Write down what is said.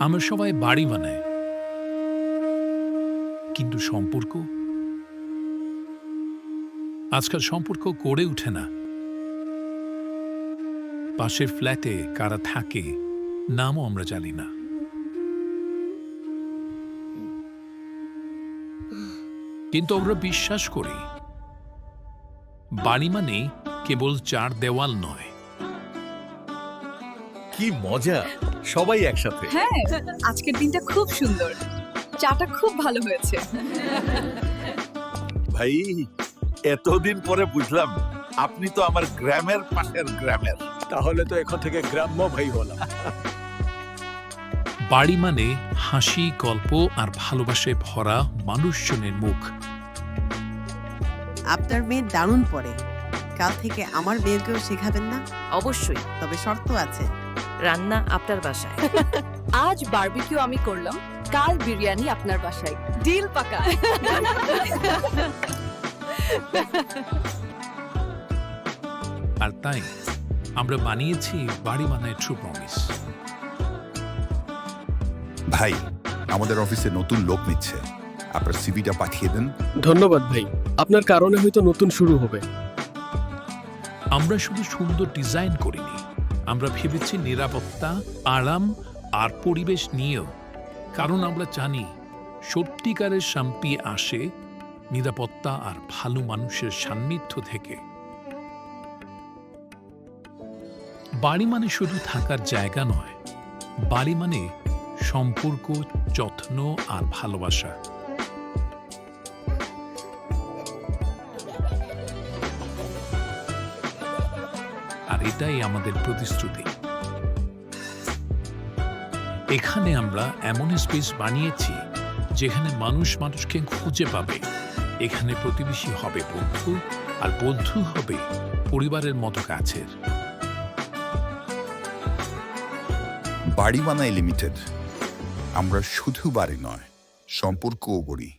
আমরা সবাই বাড়ি বানাই। কিন্তু সম্পর্ক? আজকাল সম্পর্ক গড়ে ওঠে না। পাশের ফ্ল্যাটে কারা থাকে, নামও আমরা জানি না। কিন্তু আমরা বিশ্বাস করি। বাড়ি মানে কেবল চার দেওয়াল নয়। কি মজা! সবাই একসাথে। হ্যাঁ আজকের দিনটা খুব সুন্দর। চাটা খুব ভালো হয়েছে। ভাই এতদিন পরে বুঝলাম আপনি তো আমার গ্রামের পাশের গ্রামের। তাহলে তো এখন থেকে গ্রাম্য ভাই হলাম। বাড়ি মানে হাসি গল্প আর ভালোবাসায় ভরা মানুষজনের মুখ। আপনার মেয়ে দারুণ পড়ে। কাল থেকে আমার মেয়েকেও শেখাবেন না? অবশ্যই। তবে শর্ত আছে। রান্না আপনার বাসায়। আজ বারবিকিউ আমি করলাম কাল বিরিয়ানি আপনার বাসায়। ডিল পাকা। আর তাই আমরা বানিয়েছি বাড়ি বানায় ট্রু প্রমিস ভাই আমাদের অফিসে নতুন লোক নিচ্ছে। আপনার সিভিটা পাঠিয়ে দেন। ধন্যবাদ ভাই আপনার কারণে হয়তো নতুন শুরু হবে। আমরা শুধু সুন্দর ডিজাইন করিনি আমরা ভেবেছি নিরাপত্তা, আরাম আর পরিবেশ নিয়েও। কারণ আমরা জানি, সত্যিকারের শান্তি আসে নিরাপত্তা আর ভালো মানুষের সান্নিধ্য থেকে। বাড়ি মানে শুধু থাকার জায়গা নয়, বাড়ি মানে সম্পর্ক, যত্ন আর ভালোবাসা। এটাই আমাদের প্রতিশ্রুতি। এখানে আমরা এমন স্পেস বানিয়েছি, যেখানে মানুষ মানুষকে খুঁজে পাবে। এখানে প্রতিবেশী হবে বন্ধু আর বন্ধু হবে পরিবারের মতো কাছের। বাড়ি বানাই লিমিটেড আমরা শুধু বাড়ি নয়, সম্পর্কও গড়ি।